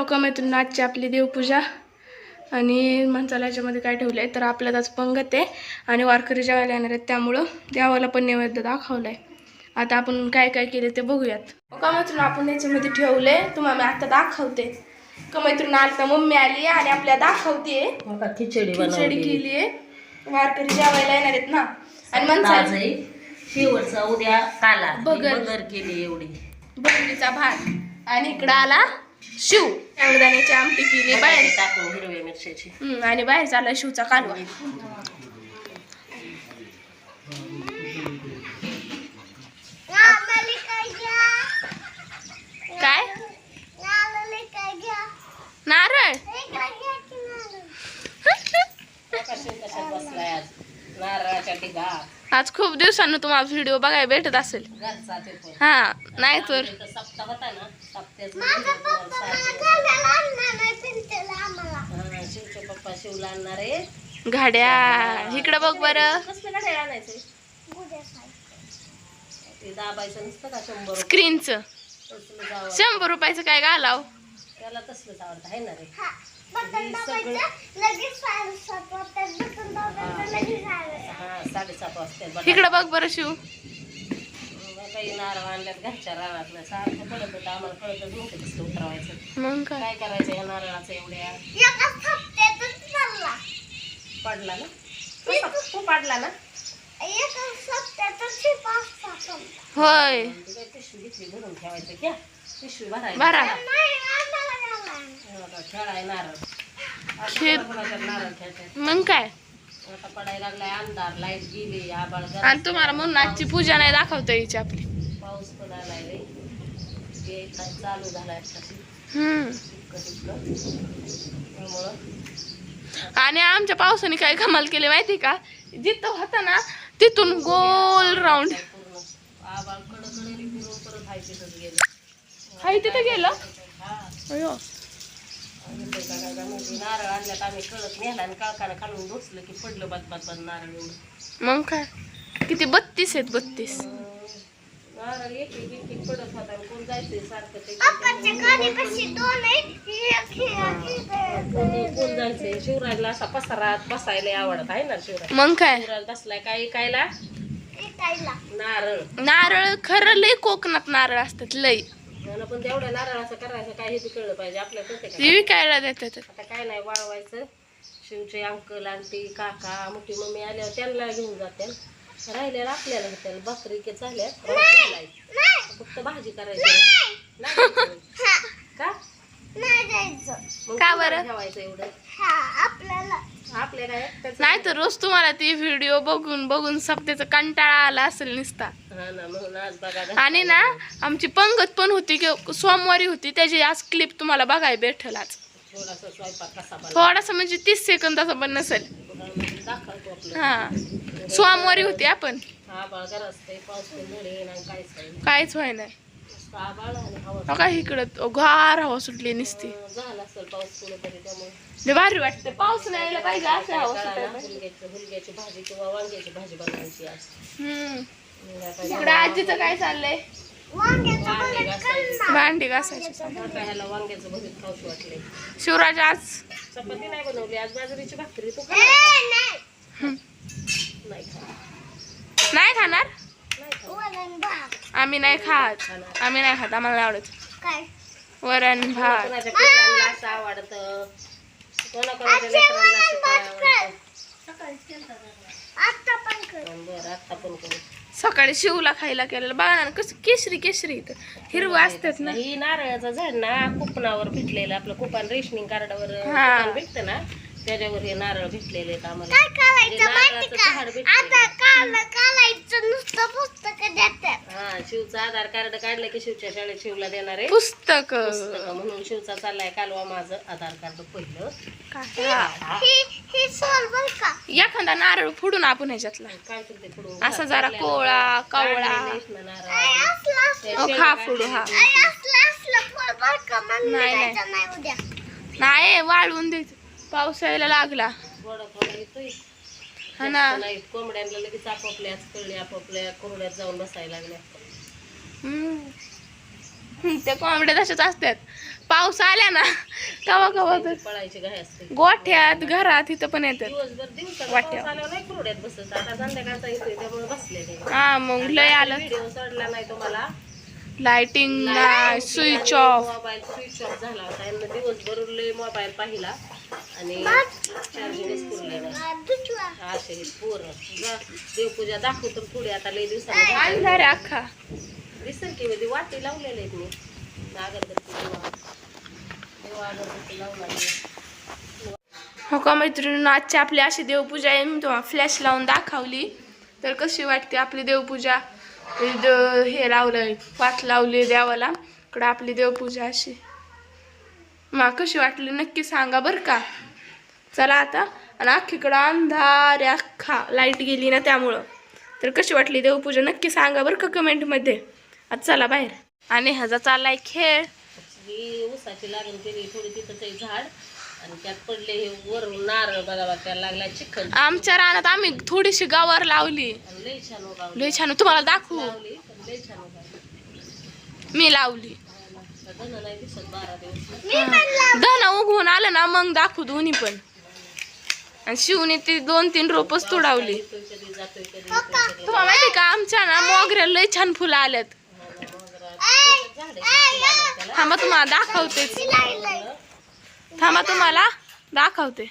हो का मैत्रीण आजची आपली देवपूजा. आणि माणसाला याच्यामध्ये काय ठेवलं आहे तर आपल्यात आज पंगत आहे आणि वारकरी जेवायला येणार आहेत त्यामुळं देवाला पण नैवेद्य दाखवलं आहे आता आपण काय काय केलं ते बघूयात. हो का मैत्रीण आपण याच्यामध्ये ठेवले तुम्हाला मी आता दाखवते. का मैत्रीण आता मम्मी आली आहे आणि आपल्या दाखवते. आता खिचडी खिचडी केली आहे. वारकरी जेवायला येणार आहेत ना. आणि माणसाला शेवटचा उद्या काला. बगर. केली एवढी. बकरीचा भात. आणि इकडं आला शिव. शेंगदाण्याची आमटी केली बाहेर. टाकून हिरव्या मिरच्याची. हम्म, आणि बाहेर चालला शिवचा कालवा. काय? नारळ. कशात बसलाय आज? नारळाच्या टिगा आज खूप दिवसांनी तुम्हाला व्हिडिओ बघायला भेटत असेल. घरचा ते पण. हा नाही तर. सप्ताह होता ना सप्त्याच शिवचे पप्पा शिवला आणणार आहे. गाड्या इकडं बघ बरं. कसलं गाड्या आणायचे? ते दाबायचं नसतं का शंभर रुपये? स्क्रीनचं. तसलं जावं. शंभर रुपयाचं काय घालाव? त्याला तसलंच आवडतं आहे ना रे? हा साडेसात वाजता इकडं बघ बरं शिव. काही नारळ आणल्यात घरच्या रानातलं. सारखं पडत होतं. आम्हाला कळतच नव्हतं कसलं उतरवायचं. मग काय? काय करायचं या नारळाचं एवढ्या? पडला ना? तू- तू पाडला ना? होय. ती काय पिशवी घेतली भरून ठेवायचं घ्या. पिशवी बरा खेळाय नारळ. नारळ खेळतात मग काय? पडायला लागलाय अंधार लाइट गेली आबाळ आणि तुम्हाला म्हणून आजची पूजा नाही दाखवता यायची आपली. पाऊस पण आलाय चालू झालाय तशी हम्म. त्यामुळं. आणि आमच्या पावसाने काय कमाल केले माहिती का? जिथं होता ना तिथून गोल राऊंड पूर्ण आबाळ कडकडे फिरून परत हाय तिथंच गेलं. हाय तिथं गेलं? हा. अयो आणि ते काय काय म्हणजे नारळ आणल्यात आम्ही कळत नेला आणि काळकानं खालून डोसलं की पडलं बात बात बात नारळ एवढं मग काय? किती बत्तीस आहेत बत्तीस. नारळ एक एक एक एक पडत होता कोण जायचंय सारखं ते कोण कोण जायचंय शिवराजला असा पसारात बसायला आवडत आहे. ना शिवराज मग काय? शिवराज बसलाय काय कायला नारळ नारळ खरं लय कोकणात नारळ असतात लय. आणि पण तेवढ्या नारळाचं करायचं काय हे कळलं पाहिजे ते विकायला देतात आता काय नाही वाळवायचं. शिवचे अंकल आंटी काका मोठी मम्मी आल्यावर त्यांना घेऊन जात्याल राहिलेलं आपल्याला होत्याल भाकरी के झाल्या फक्त भाजी करायची. नाही. का? का बरं? ठेवायचं एवढं? आपल्या काय? एकट्याचं नाही तर रोज तुम्हाला ती व्हिडिओ बघून बघून सप्त्याचा कंटाळा आला असेल नुसता. घरी आणि ना आमची पंगत पण होती की सोमवारी होती त्याची आज क्लिप तुम्हाला बघायला भेटेल आज. थोडासा म्हणजे तीस सेकंदाचा पण नसेल. हा. सोमवारी होती आपण. काहीच व्हाय नाही काय इकडं गार हवा सुटली नुसती. भारी वाटतं. पाऊस नाही यायला पाहिजे असं हवा सुटायला. इकडं आजीचं काय चाललंय. भांडी घासायची. शिवराज आज? चपाती नाही बनवली आज बाजरीची भाकरी. तू. नाही खाणार? आम्ही नाही खात. आम्ही नाही खात आम्हाला नाही आवडत. वरण भात. आवडतं? बरं पण करू. सकाळी शिवला खायला केलेलं. बघा ना कसं केशरी केशरी इथं. हिरवं असतात ना. ही नारळाचं झाड ना कुपनावर भेटलेलं आपलं कुपन रेशनिंग कार्डावर हा. कुपन भेटतं ना त्याच्यावर हे नारळ भेटलेले आहेत आम्हाला. जे नारळाचं झाड भेटलेलं. हा शिवचं आधार कार्ड काढलं की शिवच्या शाळेत शिवला देणार आहे. पुस्तक. पुस्तकं म्हणून शिवचा चाललाय कालवा माझं आधार कार्ड पहिलं. एखादा नारळ फोडून आपण ह्याच्यातला. काय करते पुढं? असा जरा कोवळा. कावळा अहो, खा फोडू हा. नाही नाही. नाही वाळवून द्यायचं पाऊस यायला लागला. थोडा थोडा येतोय. हा ना. नाही कोंबड्यांना लगेच आपापल्याच कळले आपापल्या कोरड्यात जाऊन बसायला लागल्या. त्या कोंबड्या तशाच असतात पाऊस आल्या ना कवा कवा तर पळायची घाई असते गोठ्यात घरात इथं पण येतात. ते हा मग लय आलं. व्हिडिओ सोडला नाही तुम्हाला. Lighting switch off mobile switch off झाला होता. यांना दिवसभर लय मोबाईल पाहिला. आणि चार्जिंगच पुरले नाही असे पोरं. देवपूजा दाखवू तर पुढे. आता लय रे अख्खा. दिसेल वाटे मध्ये लावलेले आहेत मी. अगरबत्ती देवा अगरबत्ती हो का मैत्रिणी आजची आपली अशी देवपूजा आहे मी तुम्हाला फ्लॅश लावून दाखवली. तर कशी वाटते आपली देवपूजा? हे लावलं पाच लावली देवाला. इकडं आपली देवपूजा अशी. मग कशी वाटली नक्की सांगा बरं का? चला आता. आणि अख्खीकडं अंधार अख्खा. लाइट गेली ना त्यामुळं. तर कशी वाटली देवपूजा? नक्की सांगा बरं का कमेंटमध्ये आता चला बाहेर. आणि ह्याचा चाललाय खेळ. ही ऊसाची लागण केली थोडी तिथंच आहे झाड. आणि त्यात पडले हे वरून नारळ बघा बघा त्याला लागला चिखल. आमच्या रानात आम्ही थोडीशी गावावर लावली. आणि लय छान उगावली. लय छान. तुम्हाला दाखवू? लावली पण लय छान उगावली. मी लावली. धन नाही दिसत बारा दिवस. धन उगवून आलं ना मग दाखवू दोन्ही पण. आणि शिवने ती दोन तीन रोपच तुडावली. येतोय कधी जातोय कधी येतोय कधी. तुम्हाला माहिती का आमच्या ना मोगऱ्याला लय छान फुलं आल्यात. थांबा तुम्हाला दाखवतेच थांबा तुम्हाला दाखवते.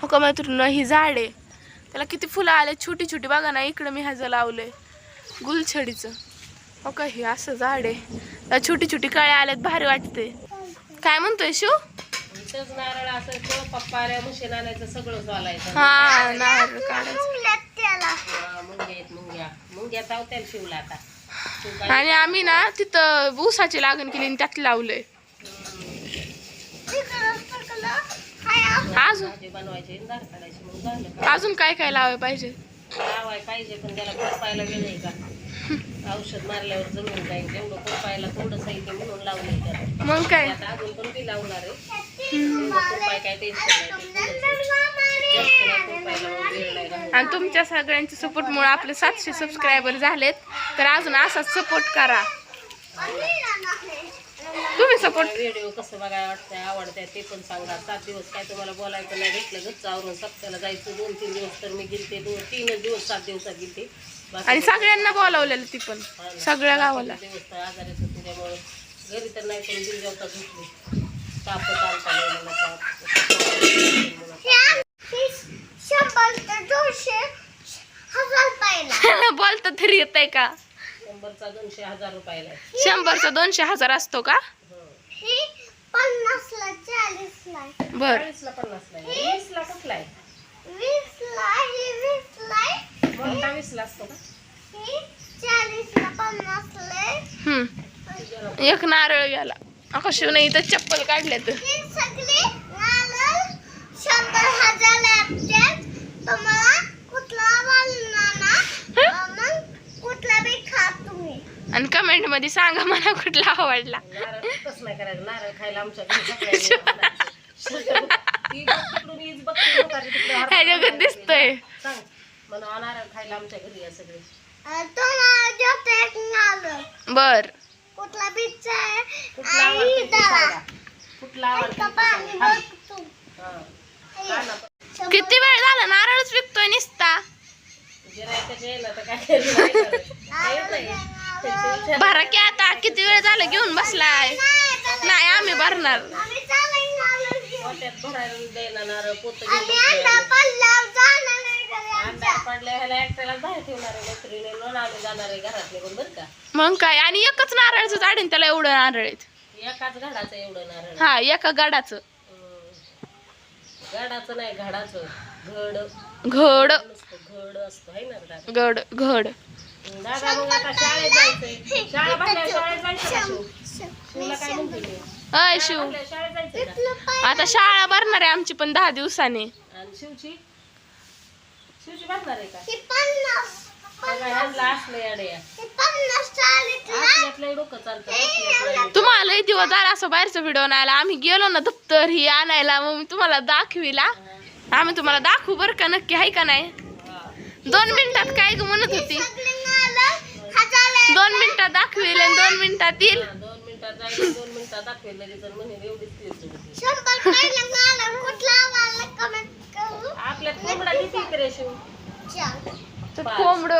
हो का मैत्रिणी ही झाड आहे. त्याला किती फुलं आले छोटी छोटी. बघा ना इकडं मी ह्याचं लावलंय. गुलछडीचं. हो का हे असं झाड आहे. त्याला छोटी छोटी कळ्या आल्यात भारी वाटते काय म्हणतोय शिव? नारळ असं किंवा पप्पा आल्या मुशीन आणायचं सगळं चालायचं. हा नारळ काढायचं. हा, मुंग्या आहेत मुंग्या. मुंग्या चावत्याला शिवला आता. आणि आम्ही ना तिथं ऊसाची लागण केली आणि त्यात लावलंय. अजून? अजून काय काय लावायला पाहिजे? लावाय पाहिजे पण त्याला कोरपायला वेळ आहे का? औषध मारल्यावर जमून जाईल तेवढं कोरपायला थोडं साहित्य म्हणून लावलंय त्याला. मग काय? अजून पण लावणार आहे. काय टेन्शन नाही. आणि तुमच्या सगळ्यांच्या सपोर्टमुळे आपले सातशे सबस्क्रायबर झालेत. तर अजून असाच सपोर्ट करा. तुम्ही सपोर्ट व्हिडिओ कसं बघायला वाटतंय आवडतंय ते पण सांगा. सात दिवस काय तुम्हाला बोलायचं नाही भेटलं गच्च आवरून सप्त्याला जायचं. दोन तीन दिवस तर मी गेलते दोन तीनच दिवस सात दिवसात गेलते. आणि सगळ्यांना बोलावलेलं ती पण. सगळ्या गावाला. दिवस आजारीच घरी तर नाही पण ताप ताप बोलता तरी येत आहे का? शंभरचा दोनशे हजार रुपयाला. आहे. शंभरचा दोनशे हजार असतो का? हं. बर. चाळीसला पन्नासला आहे. वीसला कुठला आहे? मोठा वीसला असतो का? हम्म. एक नारळ गेला आकाश नाही तर चप्पल काढले तर तुम्हाला कुठला आवडला ना मग कुठला बी खा तुम्ही आणि कमेंटमध्ये सांगा मला कुठला आवडला नाही करायचं नारळ खायला आमच्या घरी सगळ्यांनी आवडायचं. ती बघ तिकडून हीच बघ ती म्हातारी तिकडं हात ह्या जगात दिसतोय सांग म्हणून नारळ खायला आमच्या घरी या सगळे अं, तुम्हाला जास्त एक नारळ बर कुठला बीचा आहे कुठला आणि आवडतो ते सांगा. आवडतो पाणी हां. किती वेळ झाला? नारळच विकतोय निसता. भरा की आता किती वेळ झाला घेऊन बसलाय? नाही आम्ही भरणार. मग काय? आणि एकच नारळचं झाड त्याला एवढं नारळ आहेत. एकाच घडाचं एवढं नारळ. हा एका गाडाचं. गाडाचं नाही घडाचं. घड. घड. घड असतं है ना घड दादा मग आता शाळेत जायचंय. शाळा भरल्या शाळेत जायचं का शिव? काय म्हणते मी? अय शिव. भरल्या शाळेत जायचंय का? आता शाळा भरणार आहे आमची पण दहा दिवसांनी. आणि शिवची? शिवची भरणार आहे का? पन्नास. ही. तुम्हाला दिवस झाला असं बाहेरचा व्हिडिओ नाही आला आम्ही गेलो ना दप्तर ही आणायला मग मी तुम्हाला दाखविला. आम्ही तुम्हाला दाखवू बरं का नक्की आहे का नाही? हा. दोन मिनिटात काय ग म्हणत होती? हा दोन मिनिटात दाखवेल आणि दोन मिनिटात येईल आपल्या तर. कोंबड.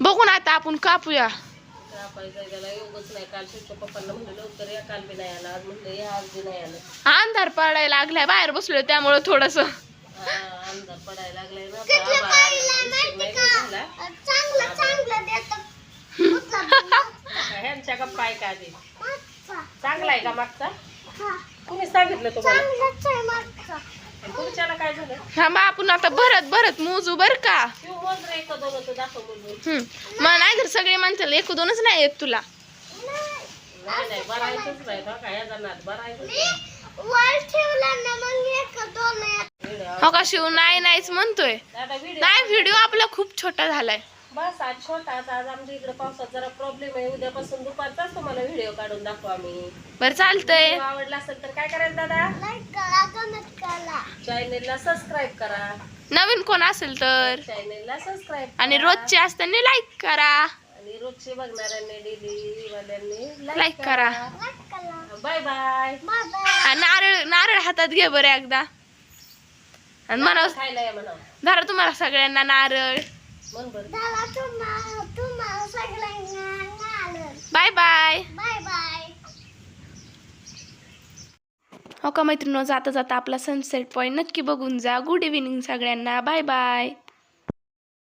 बघून आता आपण कापूया. कापायचं त्याला योगच नाही. काल शिवच्या पप्पांना म्हणलं लवकर या काल बी नाही आला. आज म्हणलं या आज बी नाही आलं. अंधार पडायला लागलाय. बाहेर बसलो त्यामुळं थोडस. हा, अंधार पडायला लागलाय ना. गप्पा आहे का? आधी. चांगला आहे का मागचा? हा. कुणी सांगितलं तुम्हाला? पुढच्याला काय झालं? हा मग आपण आता भरत भरत मोजू बर का. हम्म. मग नाही तर सगळे म्हणतील एक दोनच नाही येत तुला. हो का शिव? नाही नाहीच म्हणतोय. नाही व्हिडिओ आपला खूप छोटा झालाय. बस आज छोटाच आज आमच्या इकडे पावसात जरा प्रॉब्लेम आहे. उद्यापासून दुपारचाच तुम्हाला व्हिडिओ काढून दाखवू आम्ही बर चालतंय. आवडला असेल तर काय करायचं दादा? लाईक करा कमेंट करा. चॅनेलला सबस्क्राईब करा. नवीन कोण असेल तर. चॅनेलला सबस्क्राईब आणि रोजचे असताना लाईक करा. आणि रोजचे बघणाऱ्यांनी डेली वाल्यांनी लाईक करा लाईक करा. बाय बाय आणि नारळ नारळ हातात घे बरं एकदा. आणि म्हणा खायला या म्हणा धरा तुम्हाला सगळ्यांना नारळ. मन बरं. दादा तुम्हाला तुम्हाला सगळ्यांना आलं बाय बाय बाय बाय हो का मैत्रिणी? जाता जाता आपला सनसेट पॉईंट नक्की बघून जा. गुड इव्हिनिंग सगळ्यांना. Bye bye